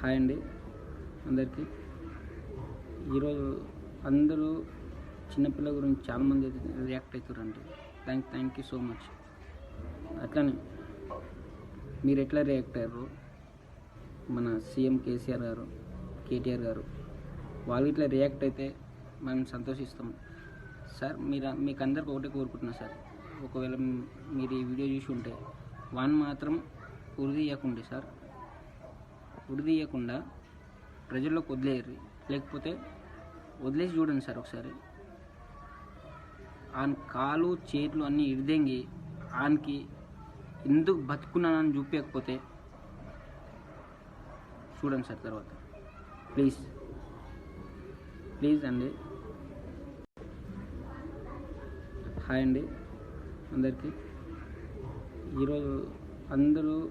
Hi అండి అందరికీ. ఈరోజు అందరూ చిన్నపిల్లల గురించి చాలామంది అయితే రియాక్ట్ అవుతారండి thank thank you so much. అట్లానే మీరు ఎట్లా రియాక్ట్ అయ్యారు? మన సీఎం కేసీఆర్ గారు కేటీఆర్ గారు వాళ్ళు ఇట్లా రియాక్ట్ అయితే మనం సంతోషిస్తాం. సార్ మీరు మీకు అందరికి ఒకటే కోరుకుంటున్నా సార్. ఒకవేళ మీరు ఈ వీడియో చూసి ఉంటే వాన్ మాత్రం ఉరిదీయకుండే సార్. ఉరిదీయకుండా ప్రజల్లోకి వదిలేయరు లేకపోతే వదిలేసి చూడండి సార్ ఒకసారి. ఆయన కాలు చేతులు అన్నీ ఇరిదెంగి ఆయనకి ఎందుకు బతుకున్నానని చూపించకపోతే చూడండి సార్ తర్వాత. ప్లీజ్. ప్లీజ్ అండి. హాయ్ అండి. అందరికీ. ఈరోజు అందరూ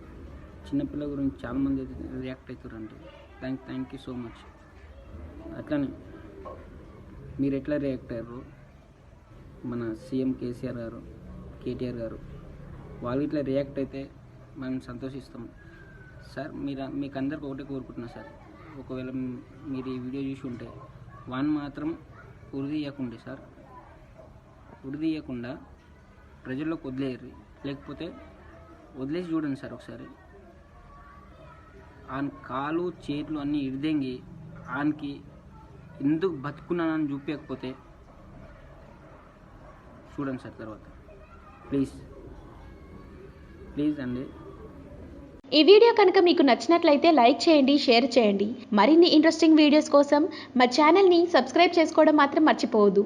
చిన్నపిల్ల గురించి చాలామంది అయితే రియాక్ట్ అవుతారండి. Thank thank you so much అట్లనే మీరు ఎట్లా రియాక్ట్ అయ్యారు? మన సీఎం కేసీఆర్ గారు కేటీఆర్ గారు వాళ్ళు ఇట్లా రియాక్ట్ అయితే మనం సంతోషిస్తాం. సార్ మీరు మీకు అందరికి ఒకటే కోరుకుంటున్నా సార్. ఒకవేళ మీరు ఈ వీడియో చూసి ఉంటే వన్ మాత్రం ఉరిదీయకుండే సార్. ఉరిదీయకుండా ప్రజల్లోకి వదిలేయరు లేకపోతే వదిలేసి చూడండి సార్ ఒకసారి. ఆయన కాలు చేతులు అన్నీ ఇరిదెంగి ఆయనకి ఎందుకు బతుకున్నానని చూపించకపోతే చూడండి సార్ తర్వాత. ప్లీజ్. ప్లీజ్ అండి. ఈ వీడియో కనుక మీకు నచ్చినట్లయితే లైక్ చేయండి షేర్ చేయండి. మరిన్ని ఇంట్రెస్టింగ్ వీడియోస్ కోసం మా ఛానల్ని సబ్స్క్రైబ్ చేసుకోవడం మాత్రం మర్చిపోవద్దు.